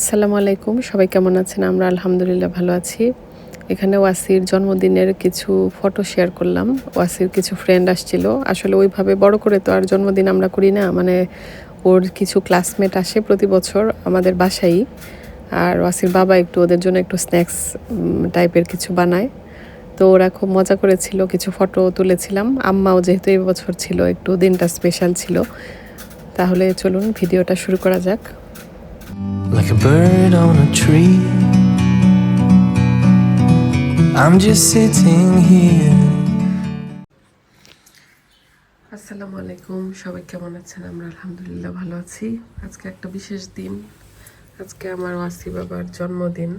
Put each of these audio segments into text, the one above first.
আসসালামু আলাইকুম, সবাই কেমন আছেন? আমরা আলহামদুলিল্লাহ ভালো আছি। এখানে ওয়াসির জন্মদিনের কিছু ফটো শেয়ার করলাম। ওয়াসির কিছু ফ্রেন্ড আসছিল। আসলে ওইভাবে বড় করে তো আর জন্মদিন আমরা করি না। মানে ওর কিছু ক্লাসমেট আসে প্রতি বছর আমাদের বাসায় আর ওয়াসির বাবা একটু ওদের জন্য একটু স্ন্যাক্স টাইপের কিছু বানায়। তো ওরা খুব মজা করেছিল, কিছু ফটো তুলেছিলাম। আম্মাও যেহেতু এই বছর ছিল, একটু দিনটা স্পেশাল ছিল। তাহলে চলুন, ভিডিওটা শুরু করা যাক। Like a bird on a tree. I'm just sitting here. আসসালামু আলাইকুম। সবাই কেমন আছেন? আমরা আলহামদুলিল্লাহ ভালো আছি। আজকে একটা বিশেষ দিন। আজকে আমার ওয়াসি বাবার জন্মদিন।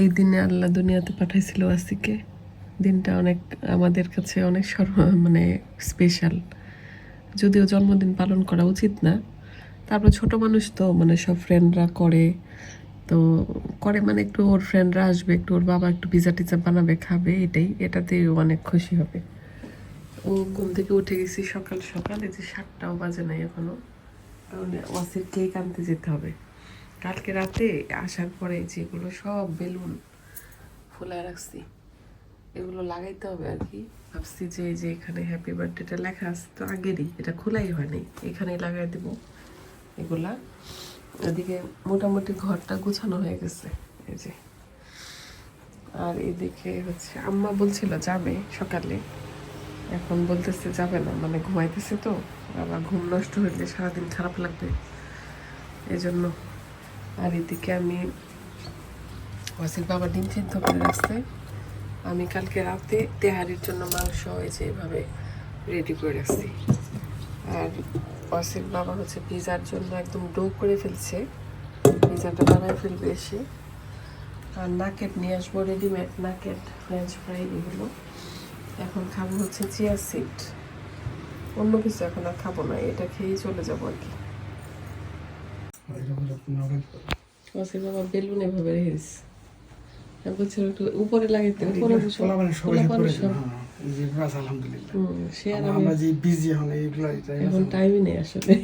এই দিনে আল্লাহ দুনিয়াতে পাঠাইছিল ওয়াসিকে দিনটা অনেক, আমাদের কাছে অনেক সর্ব মানে স্পেশাল যদিও জন্মদিন পালন করা উচিত না। তারপর ছোট মানুষ তো মানে সব ফ্রেন্ডরা করে। তো করে মানে একটু ওর ফ্রেন্ডরা আসবে, একটু ওর বাবা একটু পিজা টিজা বানাবে, খাবে, এটাই। এটাতেই ও অনেক খুশি হবে। ও ঘুম থেকে উঠে গেছি সকাল সকাল, এই যে সাতটাও বাজে নাই এখনও। কারণ ওয়াসির কেক আনতে যেতে হবে। কালকে রাতে আসার পরে যেগুলো সব বেলুন ফুলায় রাখছি, এগুলো লাগাইতে হবে আর কি। ভাবছি যে যে এখানে হ্যাপি বার্থডেটা লেখা আছে, তো আগেরই, এটা খোলাই হয়নি, এখানেই লাগাই দেব। এগুলা। এদিকে মোটামুটি ঘরটা গুছানো হয়ে গেছে, এই যে। আর এদিকে হচ্ছে আম্মা বলছিল যাবে সকালে। এখন বলতেছে যাবে না মানে ঘুমাইতেছে তো, আবার ঘুম নষ্ট হইলে সারাদিন খারাপ লাগবে। এই জন্য আর এদিকে আমি ওয়াসির বাবা ডিম সিদ্ধ করে রাখছে। আমি কালকে রাতে তেহারির জন্য মাংস এই যে এভাবে রেডি করে রাখছি। আর ওয়াসির বাবা হচ্ছে পিজার জন্য একদম ডো করে ফেলছে। পিজাটা বানায় ফেলবে এসে। আর নাকেট নিয়ে আসব রেডিমেড নাকেট ফ্রেঞ্চ ফ্রাই এগুলো। এখন খাব হচ্ছে চিয়া সিড অন্য কিছু এখন আর খাব না এটা খেয়েই চলে যাব আর কি। ওয়াসির বাবা বেলুন এভাবে রেখেছে। আমি বলছিলাম একটু উপরে লাগাইতে উপরে সব। এই যে বাস আলহামদুলিল্লাহ সে আর আমরা যে বিজি এখন এইগুলো এখন টাইমই নেই আসলে।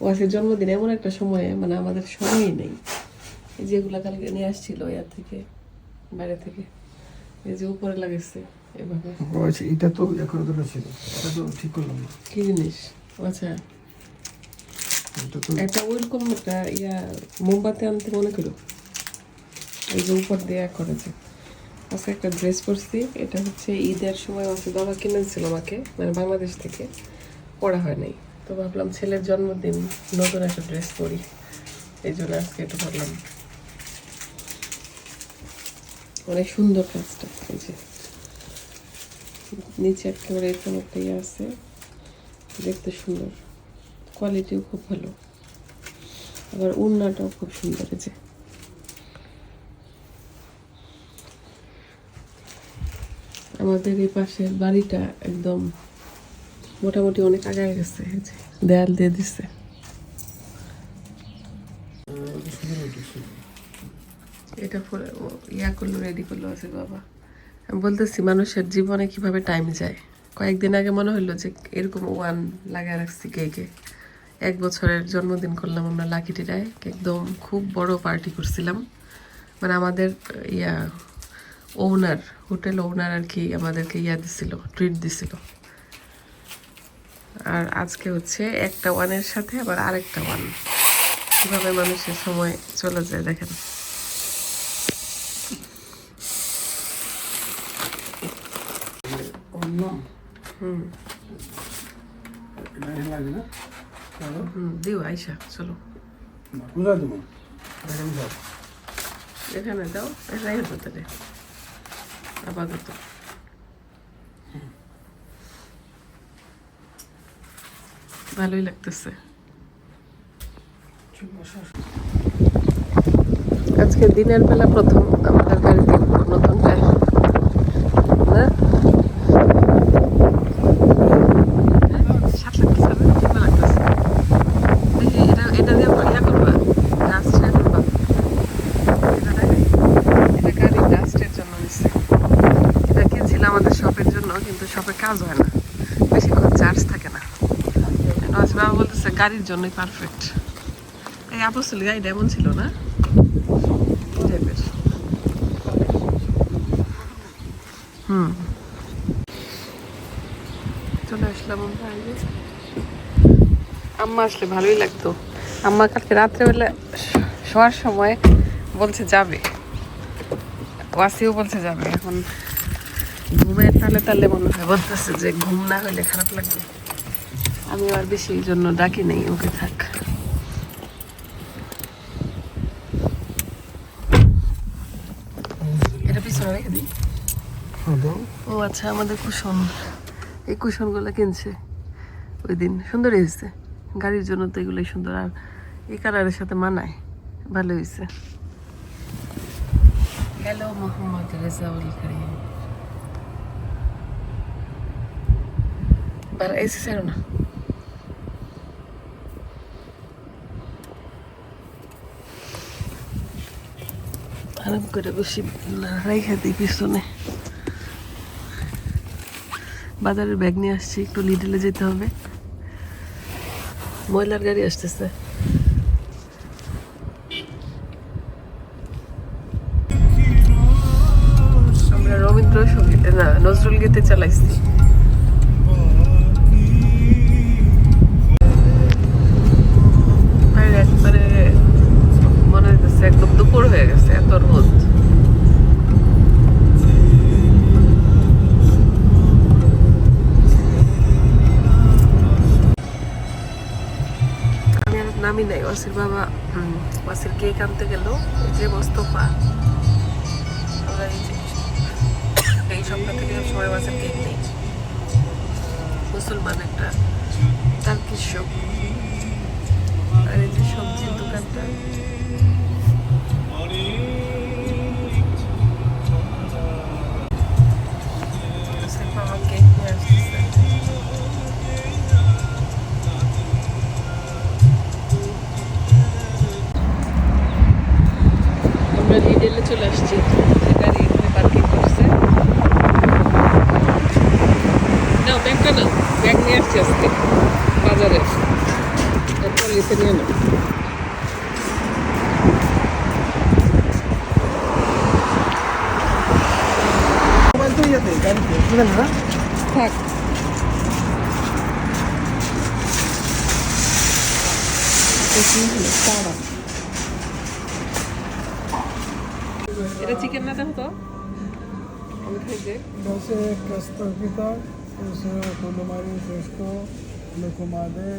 ওয়াসির জন্মদিন এমন একটা সময়ে মানে আমাদের সময়ই নেই। যেগুলা কালকে নিয়ে আসছিল ইয়ার থেকে বাইরে থেকে। এই যে উপরে লাগাইছে এভাবে। আচ্ছা, এটা তো এখন ধরে ছিল। এটা তো ঠিক করলাম না। কি জিনিস? আচ্ছা। এটা ওইরকম একটা ইয়া মোমবাতি আনতে মনে করো। এই যে উপর দিয়ে করেছে। আজকে একটা ড্রেস পরছি। এটা হচ্ছে ঈদের সময় আছে বাবা কিনেছিল আমাকে মানে বাংলাদেশ থেকে। পরা হয় নাই। তো ভাবলাম ছেলের জন্মদিন, নতুন একটা ড্রেস পরি। এই জন্য আজকে এটা ভাবলাম অনেক সুন্দর কাজটা। এই নিচে একেবারে এরকম একটা ইয়ে আছে। দেখতে সুন্দর। কোয়ালিটিও খুব ভালো। আবার উন্নাটাও খুব সুন্দর, এই যে। আমাদের এই পাশের বাড়িটা একদম মোটামুটি অনেক আগায় গেছে দেয়াল দিয়ে দিচ্ছে এটা পরে ইয়া করল রেডি করল আছে বাবা। আমি বলতেছি, মানুষের জীবনে কীভাবে টাইম যায়? কয়েকদিন আগে মনে হলো যে এরকম ওয়ান লাগায় রাখছি কেকে এক বছরের জন্মদিন করলাম আমরা লাকিটিরায় একদম খুব বড় পার্টি করছিলাম। মানে আমাদের, ইয়া ওনার হোটেল ওনার আর কি আমাদেরকে ইয়া দিছিল ট্রিট দিছিল। আর আজকে হচ্ছে একটা ওয়ানের সাথে আবার আরেকটা ওয়ান কীভাবে মানুষের সময় চলে যায় দেখেন। হুম। দিও আইসা চলো। এখানে দাও এখানে আপাতত। ভালোই লাগতেছে। আজকে দিনের বেলা প্রথম আমাদের গাড়িতে নতুন টাইম না সাত লাগতেছে না? ভালো লাগতেছে। দেখি, এটা- এটা দিয়ে ইয়া করবা, গাছ ইয়া করবা। এটা দেখে, এটা গাড়ি ডাস্টের জন্য নিচ্ছে। এটা কিনছিলাম আমাদের শপের জন্য কিন্তু শপে কাজ হয় না বেশিক্ষণ চার্জ থাকে না নজ বাবা বলতেছে গাড়ির জন্যই পারফেক্ট এই আপস্তল গাড়িটা এমন ছিল না? হুম। চলে আসলাম আম্মা আসলে ভালোই লাগতো। আম্মা রাত্রেবেলা শোয়ার সময় বলছে যাবে। ওয়াসিও বলছে যাবে। এখন ঘুমের তালে তালে মনে হয় বলতেছে যে ঘুম না হইলে খারাপ লাগবে। আমি আর বেশি এই জন্য ডাকি নেই ওকে থাক। এটা পিছনে রেখে দিই। হ্যাঁ ও আচ্ছা আমাদের কুশন। এই কুশনগুলো কিনছে। ওই দিন সুন্দর হয়েছে। গাড়ির জন্য তো এগুলোই সুন্দর আর এই কালারের সাথে মানায়। ভালো হয়েছে। হ্যালো মোহাম্মদ রেজাউল করিম। বার এসে ছাড়ো না। আরাম করে বসি রাইখা দিই পিছনে। বাজারের ব্যাগ নিয়ে আসছি, একটু লিডলে যেতে হবে। ময়লার গাড়ি আসতেছে। আমরা রবীন্দ্র সঙ্গীতে, না, নজরুল গীতে চালাইছি। ওয়াসির বাবা ওয়াসির কেক আনতে গেল যে মোস্তফা আমরা এই যে সপ্তাহ থেকে সবাই ওয়াসির কেক নেই। মুসলমান একটা তার কৃষক। আর এই যে সবজির দোকানটা।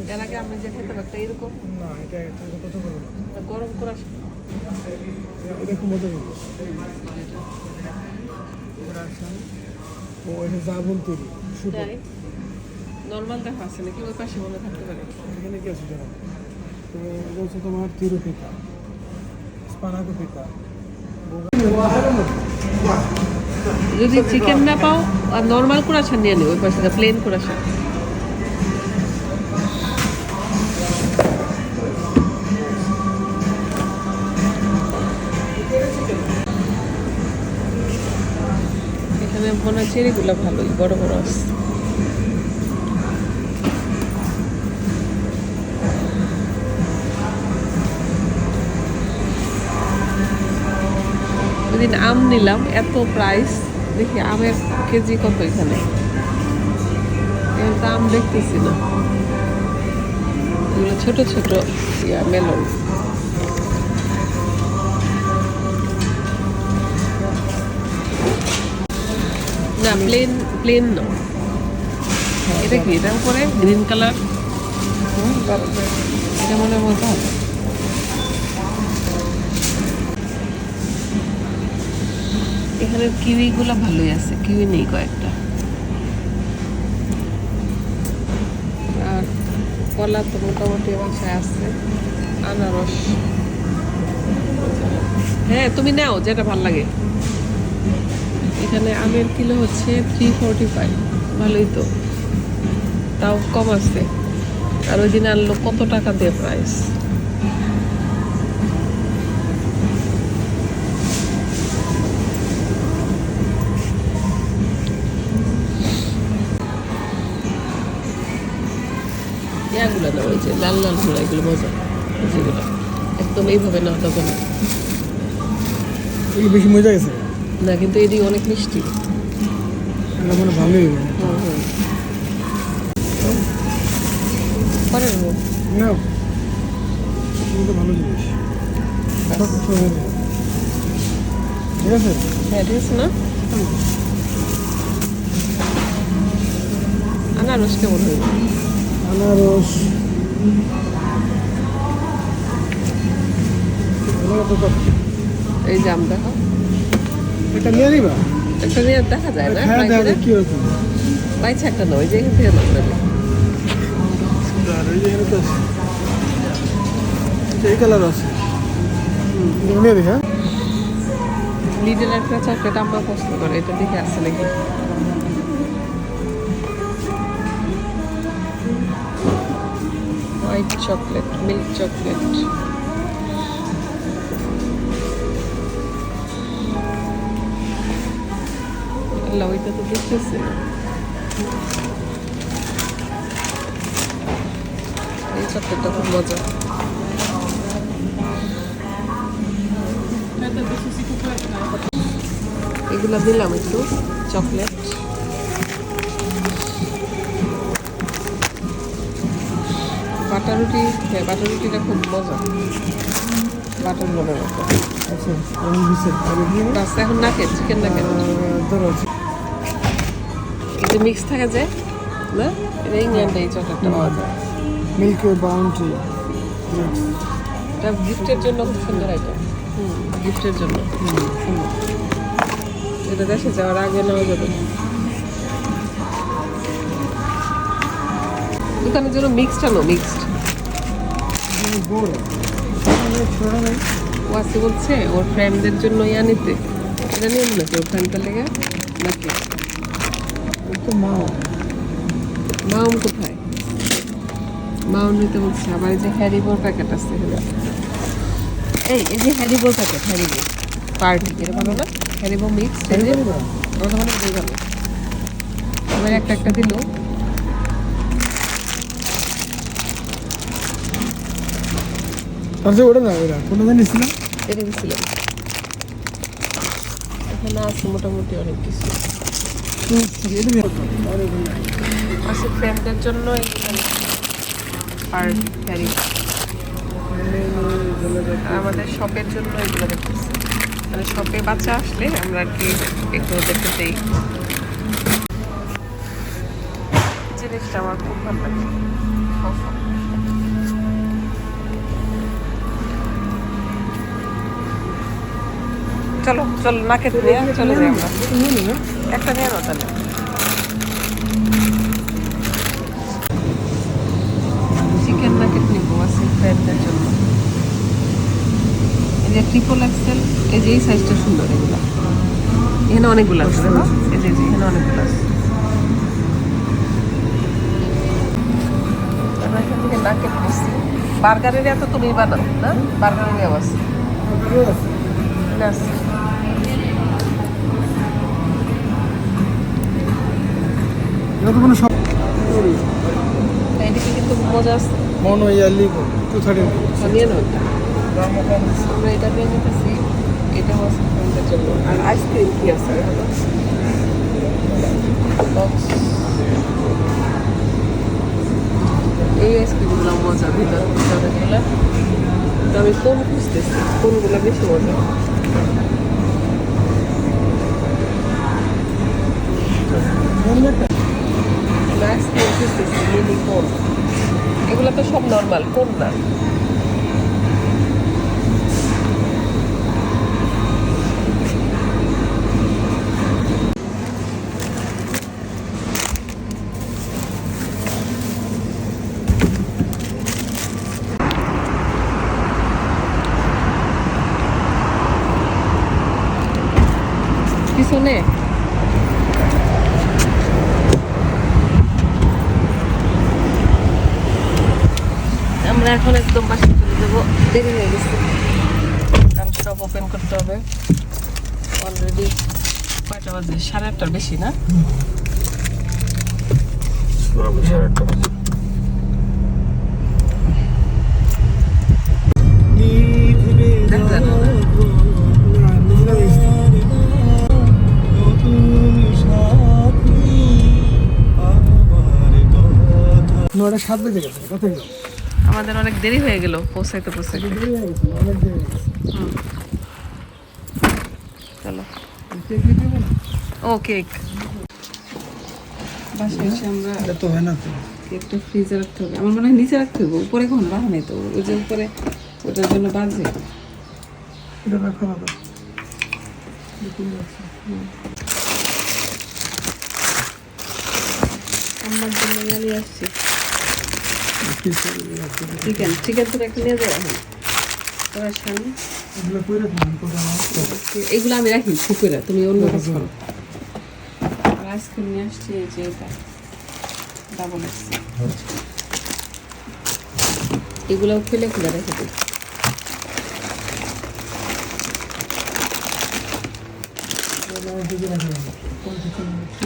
এর আগে আমি যে খেতে পারতাম এরকম না এটা এটা কত গরম করা খুব মজা কিন্তু ও এটা জাবন তৈরি তাই নর্মাল দেখা আছে নাকি ওই পাশে মনে থাকতে পারে এখানে কি আছে জানো তো হচ্ছে তোমার তিরু পিঠা স্পানাকো পিঠা যদি চিকেন না পাও আর নর্মাল কুড়াশা নিয়ে নিও ওই পাশে প্লেন কুড়াশা মনে হয় চেরিগুলো ভালোই, বড় বড় আছে। আম নিলাম, এত প্রাইস দেখি আমের কেজি কত এখানে? তো আম দেখতেছি না। এগুলো ছোট ছোট, ইয়া মেলন না প্লেন প্লেন না। এটা কি? এটা উপরে? গ্রিন কালার এটা মনে মজা হবে এখানে কিউইগুলো ভালোই আছে কিউই নেই কয়েকটা। আর কলা তো মোটামুটি বাসায় আছে। আনারস। হ্যাঁ তুমি নাও যেটা ভালো লাগে। এখানে আমের কিলো হচ্ছে থ্রি ফোরটি ফাইভ ভালোই তো। তাও কম আছে। আর ওই দিন আনলো কত টাকা দিয়ে প্রাইস ওই যে লাল লালগুলো এগুলো মজা। যেগুলো একদম এইভাবে না এগুলো বেশি মজা গেছে। না কিন্তু এদিকে অনেক মিষ্টি। মানে ভালোই। পরে না ভালো জিনিস। হয়ে। ঠিক আছে? হ্যাঁ ঠিক আছে না? আনারস কেমন হইব আনারস। এই জাম দেখো। এটা নিয়ে নিবা? একটা নিয়ে দেখা যায় না হ্যাঁ দেখা কি রকম বাইছে একটা নয় যে এখান থেকে এই কালার আছে। নিয়ে হ্যাঁ। লিডের একটা চকলেট আমরা পছন্দ করে এটা দেখে আসছে নাকি? White chocolate milk chocolate Allah ওইটা তো দেখতেছে এই চকলেটটা খুব মজা এগুলো দিলাম একটু চকলেট বাটার রুটি হ্যাঁ বাটার রুটিটা খুব মজা বাটার মনে মতো আচ্ছা আমি এখন না খেয়ে চিকেন না খেয়ে আর ধরো কিন্তু মিক্স থাকে যে না? এটা ইংল্যান্ডে এই চকলেটটা পাওয়া যায় মিল্ক বাউন্টি এটা গিফটের জন্য খুব সুন্দর আইটেম হুম গিফটের জন্য। এটা দেশে যাওয়ার আগে নেওয়া যাবে। দোকানের জন্য মিক্সড আনো মিক্সড ওয়াসি বলছে ওর ফ্রেন্ডদের জন্য ইয়া নিতে এটা নিয়ে নাকি? ওর ফ্রেন্ডটা লেগে? নাকি? মা মাউম কোথায়? মাউম নিতে বলছে এই যে হ্যারিবোর প্যাকেট আছে এই এই যে হ্যারিবোর প্যাকেট হ্যারিবো পার্টি ভালো না? হ্যারিবো মিক্স ওটা মানে দিয়ে গেল এবার একটা একটা দিল। যে ওটা না ওটা। কোনটা এটা এখানে আছে মোটামুটি অনেক কিছু। ফ্রেন্ডদের জন্য আর আমাদের শপের জন্য এগুলো দেখতেছি। মানে শপে বাচ্চা আসলে আমরা আর কি এগুলো দেখতে দেই। জিনিসটা আমার খুব ভালো লাগে। চলো চলো না খেতে দিয়ে চলে যাই আমরা। একটা নিয়ে নাও তাহলে। চিকেন নাকেট নিবো আছে ফ্রেন্ডদের জন্য। এই যে ট্রিপল এক্সেল এই যে এই সাইজটা সুন্দর এগুলো। এখানে অনেকগুলো আছে এই যে এখানে অনেকগুলো আছে। আমরা এখান থেকে নাকেট নিচ্ছি। বার্গারের এত তুমি বানাও না বার্গারের আওয়াজ আছে। এটা তো কোনো সব কিন্তু মজা আছে। মন ইয়া লিখো টু থার্টি নিয়ে নাও। আমরা এটা নিয়ে নিতেছি এটা হচ্ছে ফ্রেন্ডদের জন্য। আর আইসক্রিম কি আছে? এই আইসক্রিমগুলো মজা ভিতর ভিতরেগুলো তো আমি খুঁজতেছি? কোনগুলো বেশি মজা? কোন এগুলো তো সব নর্মাল কোন না। হাজারটার বেশি না? সাত বেজে গেছে আমাদের অনেক দেরি হয়ে গেল পৌঁছাইতে পৌঁছাইতে। চলো। ও কেক। আমরা তো হয় না তো। কেকটা ফ্রিজে রাখতে হবে। আমার মনে হয় নিচে রাখতে হবে উপরে রাখা নেই তো। ওই যে উপরে ওটার জন্য বাজে এটা রাখা না আমার জন্য নিয়ে আসছি। চিকেন চিকেন তো একটা নিয়ে যাওয়া হয়। তোমার সামনে। এগুলো আমি রাখি শুকুরা তুমি অন্য কাজ করো। আইসক্রিম নিয়ে আসছি এই যে এটা ডাবল এগুলোও খেলে খুলে রেখে দিই।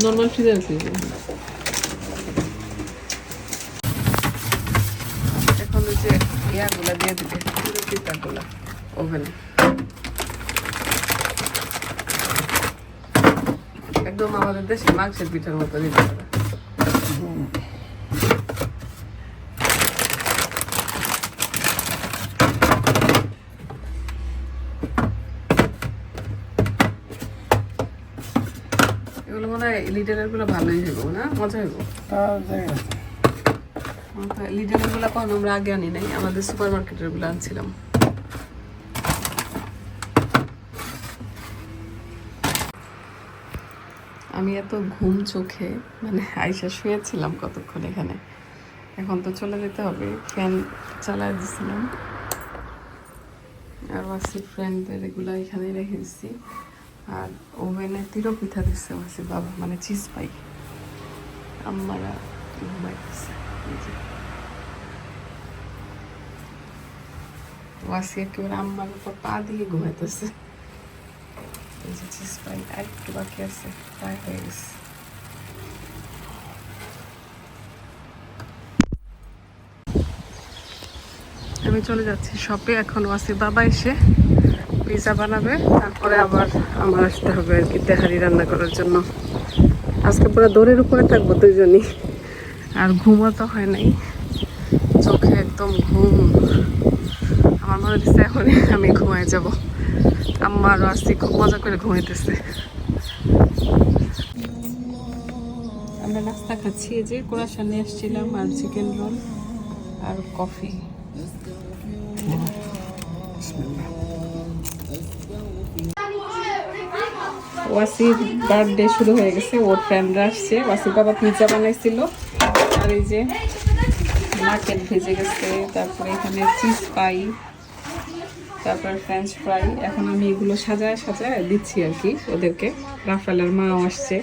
নর্মাল ফ্রিজে আছে এখন যে ইয়াগুলা দিয়ে দিবে। পুরো পিতাগুলা ওভেনে। একদম আমাদের দেশে মাংসের পিঠার মতো দিতে হবে। এগুলো মনে হয় লিটারেরগুলো ভালোই হইব না? মজা হইব? লিটারেরগুলো কখন আমরা আগে আনি নাই আমাদের সুপার মার্কেটেরগুলো আনছিলাম। আমি এত ঘুম চোখে মানে আইসা শুয়েছিলাম কতক্ষণ এখানে। এখন তো চলে যেতে হবে, ফ্যান চালায় দিছিলাম। আর ওয়াসি ফ্রেন্ডদের এগুলো এখানে রেখে দিচ্ছি আর ওভেনে তিরো পিঠা দিচ্ছে ওয়াসি বাবা মানে চিজ পাই আম্মারা এই যে। ওয়াসি একেবারে আম্মার উপর পা দিয়ে ঘুমাইতেছে। এই যে চিজ পাই আর একটু বাকি আছে প্রায় হয়ে আমি চলে যাচ্ছি শপে এখন ওয়াসির বাবা এসে পিৎজা বানাবে। তারপরে আবার আমার আসতে হবে আর কি, তেহারি রান্না করার জন্য। আজকে পুরো দৌড়ের উপরে থাকব দুইজনই আর ঘুমও তো হয় নাই। চোখে একদম ঘুম। আমার মনে হচ্ছে এখন আমি ঘুমায় যাব। আমার আসছি, খুব মজা করে ঘুমাইতেছে। আমরা নাস্তা খাচ্ছি যে কোরাশা নিয়ে আসছিলাম আর চিকেন রোল আর কফি। ওয়াসির বার্থডে শুরু হয়ে গেছে, ওর ফ্রেন্ডরা আসছে। ওয়াসির বাবা পিৎজা বানাইছিল, আর এই যে মার্কেট ভেজে গেছে, তারপরে এখানে চিজ পাই তারপর ফ্রেঞ্চ ফ্রাই এখন আমি এগুলো সাজায় সাজায় দিচ্ছি আর কি ওদেরকে। রাফালের মাও আসছে।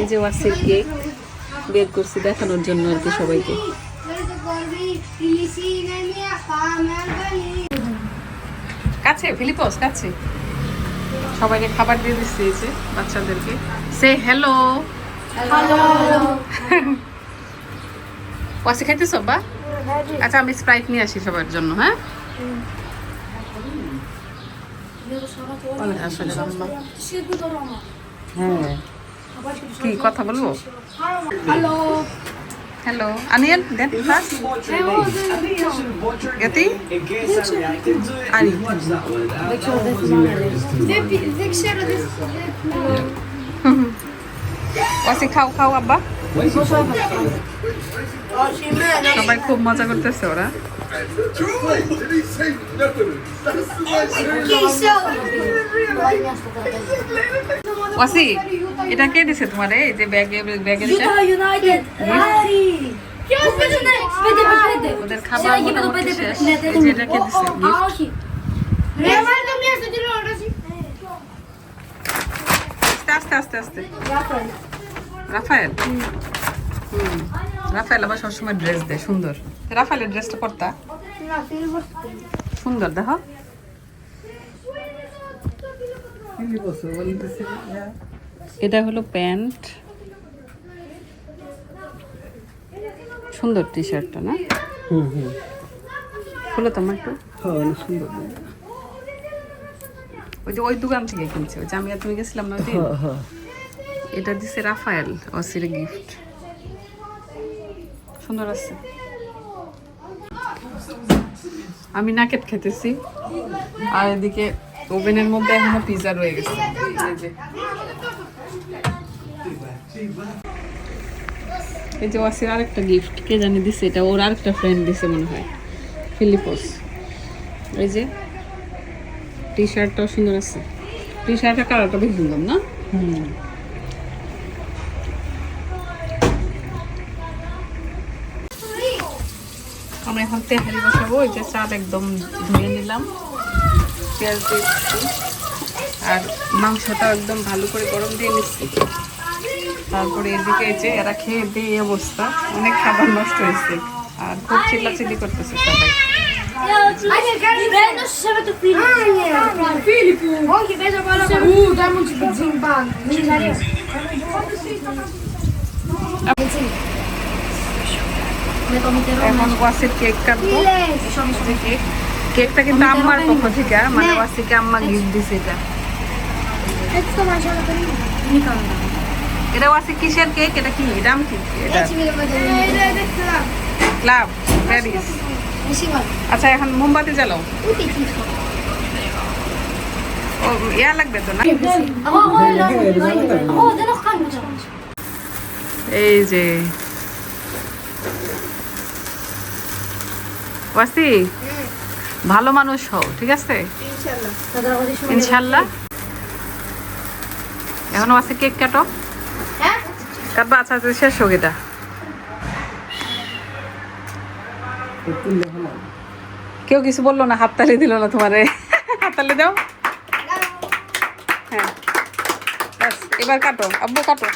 এই যে ওয়াসির কেক বের করছি দেখানোর জন্য আর কি সবাইকে। কাছে ফিলিপস কাছে। সবাইকে খাবার দিয়ে দিচ্ছি এই যে বাচ্চাদেরকে। সে হ্যালো ওয়াসি খাইতেছ বা? আচ্ছা আমি স্প্রাইট নিয়ে আসি সবার জন্য হ্যাঁ। হ্যাঁ কি কথা বলব হ্যালো আনিয়েন দেন গেতি আনি ওয়াসি খাও খাও, আব্বা। সবাই খুব মজা করতেছে ওরা। ওয়াসি এটা কে দিছে তোমার? এই যে ব্যাগে United! ওদের খাবার মোটামুটি শেষ। কে দিছে? আস্তে আস্তে আস্তে। রাফায়েল? রাফায়েল আবার সবসময় ড্রেস দেয় সুন্দর। রাফায়েলের ড্রেসটা পরতা? সুন্দর দেখো। এটা হলো প্যান্ট। সুন্দর টি শার্টটা না? হুম হুম। খুলো তোমার একটু। হ্যাঁ সুন্দর। ওই যে ওই দোকান থেকে কিনছে ওই যে আমি আর তুমি গেছিলাম না হ্যাঁ হ্যাঁ। এটা দিছে রাফায়েল অসির গিফট সুন্দর আছে। আমি নাকেট খেতেছি। আর এদিকে ওভেনের মধ্যে এখনও পিজা রয়ে গেছে। এই যে ওয়াসির আরেকটা গিফট কে জানি দিছে এটা? ওর আরেকটা ফ্রেন্ড দিছে মনে হয়। ফিলিপোস। এই যে টি শার্টটাও সুন্দর আছে। টি শার্টের কালারটা বেশ সুন্দর, না? আমরা এখন তেহারি বসাবো, ওই যে চাল একদম ধুয়ে নিলাম। পেঁয়াজ দিয়ে আর মাংসটা একদম ভালো করে গরম দিয়ে নিচ্ছি। তারপরে এদিকে যে এরা খেয়ে দিয়ে এই অবস্থা, অনেক খাবার নষ্ট হয়েছে। আর খুব চিল্লাচিল্লি করতেছে সবাই। Não এখন ওয়াসির কেক কাটবো। কেক কেকটা কিন্তু আম্মার পক্ষ থেকে মানে ওয়াসিকে আম্মা গিফট দিছে এটা। এটা ওয়াসি কিসের কেক এটা কি? দাম কি এটা ক্লাব প্যারিস আচ্ছা এখন মোমবাতি জ্বালাও। ও ইয়া লাগবে তো না. এই যে ওয়াসি? ভালো মানুষ হও ঠিক আছে? ইনশাল্লাহ এখন আছে কেক কাটো। কাটবা আচ্ছা আচ্ছা শেষ হোক এটা। কেউ কিছু বলল না হাততালি দিল না তোমারে? হাততালি দাও। হ্যাঁ। এবার কাটো। আব্বু কাটো।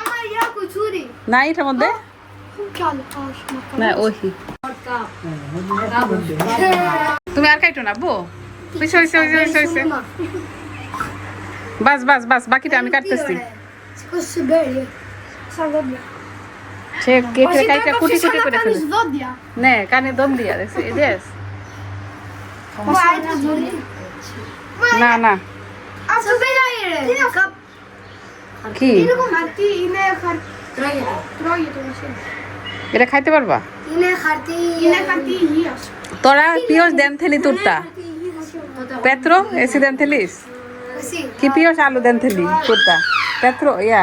Ama ya kuturi. না এটার মধ্যে. না ওহি তুমি আর খাইটো না বাস বাস বাস বাকিটা আমি কাটতেছি। সে কেটে কাইটা কুটি ছুটি করে নে কানে দম দিয়েছে বেশ না না। কি? এটা খাইতে পারবা? তোরা পিওস দেন থেলি তুরতা পেত্রো, এসি দেন কি পিওস আলু দেন থেলি তুরতা পেত্রো, ইয়া।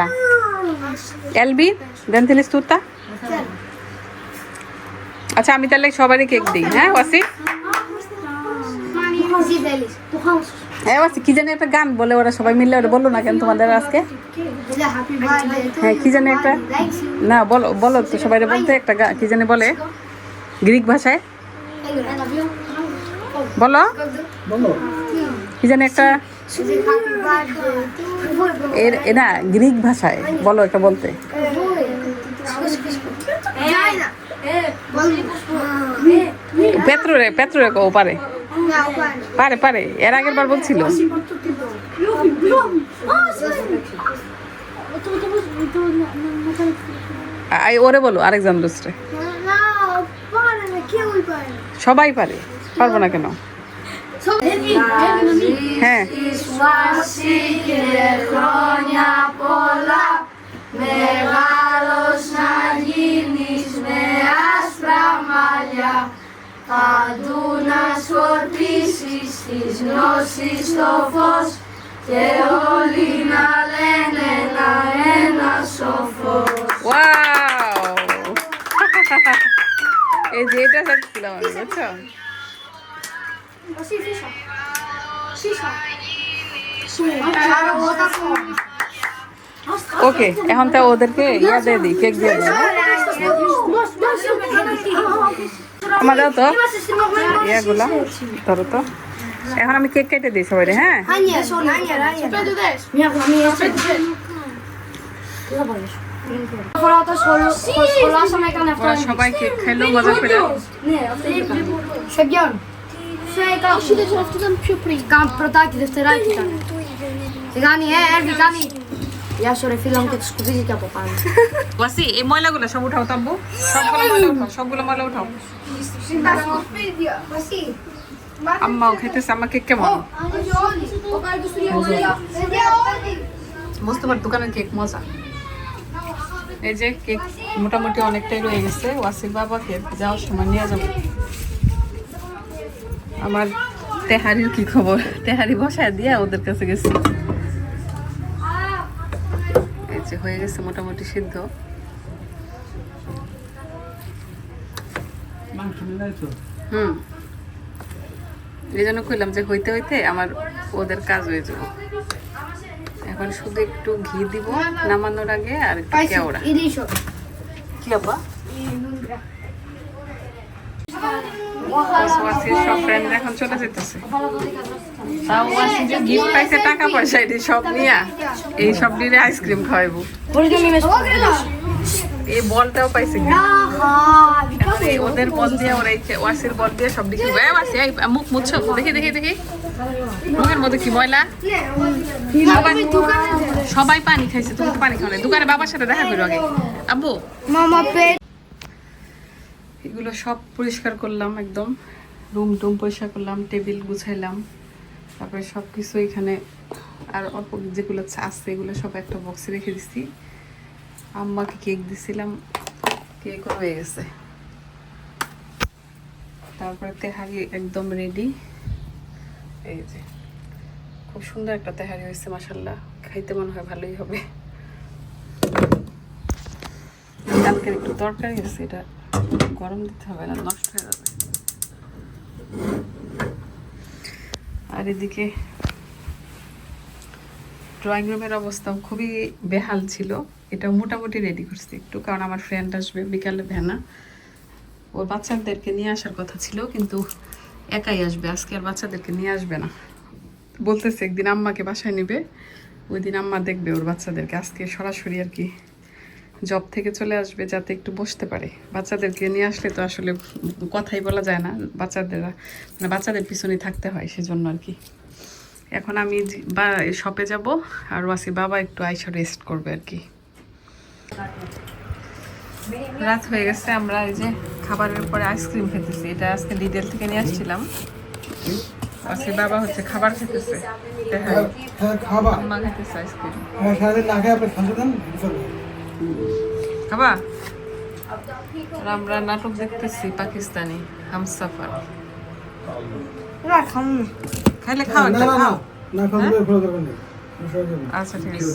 এলবি, দেন থেলিস আচ্ছা আমি তাহলে সবারই কেক দিই হ্যাঁ ওয়াসি হ্যাঁ কি জানি একটা গান বলে ওরা সবাই মিলে ওরা বলল না কেন তোমাদের আজকে? হ্যাঁ কি জানি একটা না বলো বলো তো সবাই বলতে একটা গা- কি জানি বলে গ্রিক ভাষায়। বলো। কি জানি একটা এর এ না গ্রিক ভাষায় বলো একটা বলতে. পেত্রো রে পেত্রো রে ও পারে পারে পারে। এর আগের বার বলছিল। ওরে বলো, আরেকজন দোসরে সবাই পারে। পারব না কেন? হ্যাঁ। ওয়াও এই যে এটা চাচ্ছিলাম আমি বুঝছ ওকে এখন তো ওদেরকে ইয়া দিয়ে দিই কেক দিয়ে দিই হ্যাঁ? আমার দাও তো ইয়াগুলা ধরো তো এখন আমি কেক কেটে দিই সবাই হ্যাঁ সবাই কেক খাইলো মজা prata aqui efter rakita? Det film till skopfysiska på pan. Wasi ময়লাগুলো সব উঠাও তাব্বু সবগুলো ময়লা উঠাও, সবগুলো ময়লা উঠাও। আম্মাও খেতেছে আমার কেক কেমন? মোস্তফার দোকানের কেক মজা। এই যে কেক মোটামুটি অনেকটাই রয়ে গেছে। ওয়াসির বাবাকে যাওয়ার সময় নিয়ে যাব। আমার তেহারির কি খবর? তেহারি বসায় দিয়ে ওদের কাছে গেছি এই যে হয়ে গেছে মোটামুটি সিদ্ধ। হুম। এই জন্য কইলাম যে হইতে হইতে আমার ওদের কাজ হয়ে যাবে। এখন শুধু একটু ঘি দিব নামানোর আগে আর একটু কেওড়া। কি সব ফ্রেন্ড এখন চলে যেতেছে টাকা পয়সা নিয়া, এই সব দিয়ে আইসক্রিম বলটাও বল দিয়ে ওয়াসির বল দিয়ে সবাই পানি খাইছে, তুমি পানি খাও দোকানে বাবার সাথে দেখা করো আগে। আব্বু। এগুলো সব পরিষ্কার করলাম একদম। রুম টুম পরিষ্কার করলাম, টেবিল গুছাইলাম। তারপরে সব কিছু এখানে আর অল্প যেগুলো আছে এগুলো সব একটা বক্সে রেখে দিছি। আম্মাকে কেক দিছিলাম কেক হয়ে গেছে। তারপরে তেহারি একদম রেডি এই যে, খুব সুন্দর একটা তেহারি হয়েছে মাসাল্লাহ খাইতে মনে হয় ভালোই হবে। কালকের একটু তরকারি আছে, এটা গরম দিতে হবে না, নষ্ট হয়ে যাবে। আর এদিকে ড্রয়িং রুমের অবস্থাও খুবই বেহাল ছিল। এটা মোটামুটি রেডি করছি একটু, কারণ আমার ফ্রেন্ড আসবে, বিকালে ভেনা। ওর বাচ্চাদেরকে নিয়ে আসার কথা ছিল, কিন্তু একাই আসবে। আজকে আর বাচ্চাদেরকে নিয়ে আসবে না। বলতেছে, একদিন আম্মাকে বাসায় নিবে ওই দিন আম্মা দেখবে ওর বাচ্চাদেরকে। আজকে সরাসরি আর কি জব থেকে চলে আসবে যাতে একটু বসতে পারে। বাচ্চাদেরকে নিয়ে আসলে তো আসলে কথাই বলা যায় না। বাচ্চাদের মানে বাচ্চাদের পিছনে থাকতে হয় সেজন্য আর কি। এখন আমি বা শপে যাব আর ওয়াসি বাবা একটু আইসা রেস্ট করবে আর কি। রাত হয়ে গেছে আমরা এই যে খাবারের পরে আইসক্রিম খেতেছি। এটা আজকে লিডেল থেকে নিয়ে আসছিলাম। ওয়াসি বাবা হচ্ছে খাবার খেতেছে। হ্যাঁ হ্যাঁ আম্মা খেতেছে আইসক্রিম খাবা? আমরা নাটক দেখতেছি পাকিস্তানি হামসাফার। খাইলে খাও না একটা না না খাও। না খাওয়া হ্যাঁ? ফলো করবেন না। বসে যাবেন আচ্ছা ঠিক আছে।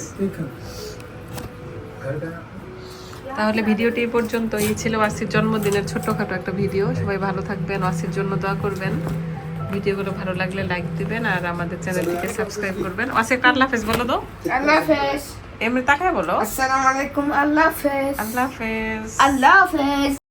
তাহলে ভিডিওটি এই পর্যন্ত এই ছিল ওয়াসির জন্মদিনের ছোট্টখাটো একটা ভিডিও। সবাই ভালো থাকবেন ওয়াসির জন্য দোয়া করবেন। ভিডিওগুলো ভালো লাগলে লাইক দিবেন আর আমাদের চ্যানেলটিকে সাবস্ক্রাইব করবেন। ওয়াসি একটা আল্লাহ হাফেজ বলো তো? Allah Hafiz. এমনি তাকায় বলো Assalamu alaikum. Allah Hafiz. আল্লাহ হাফেজ Allah Hafiz.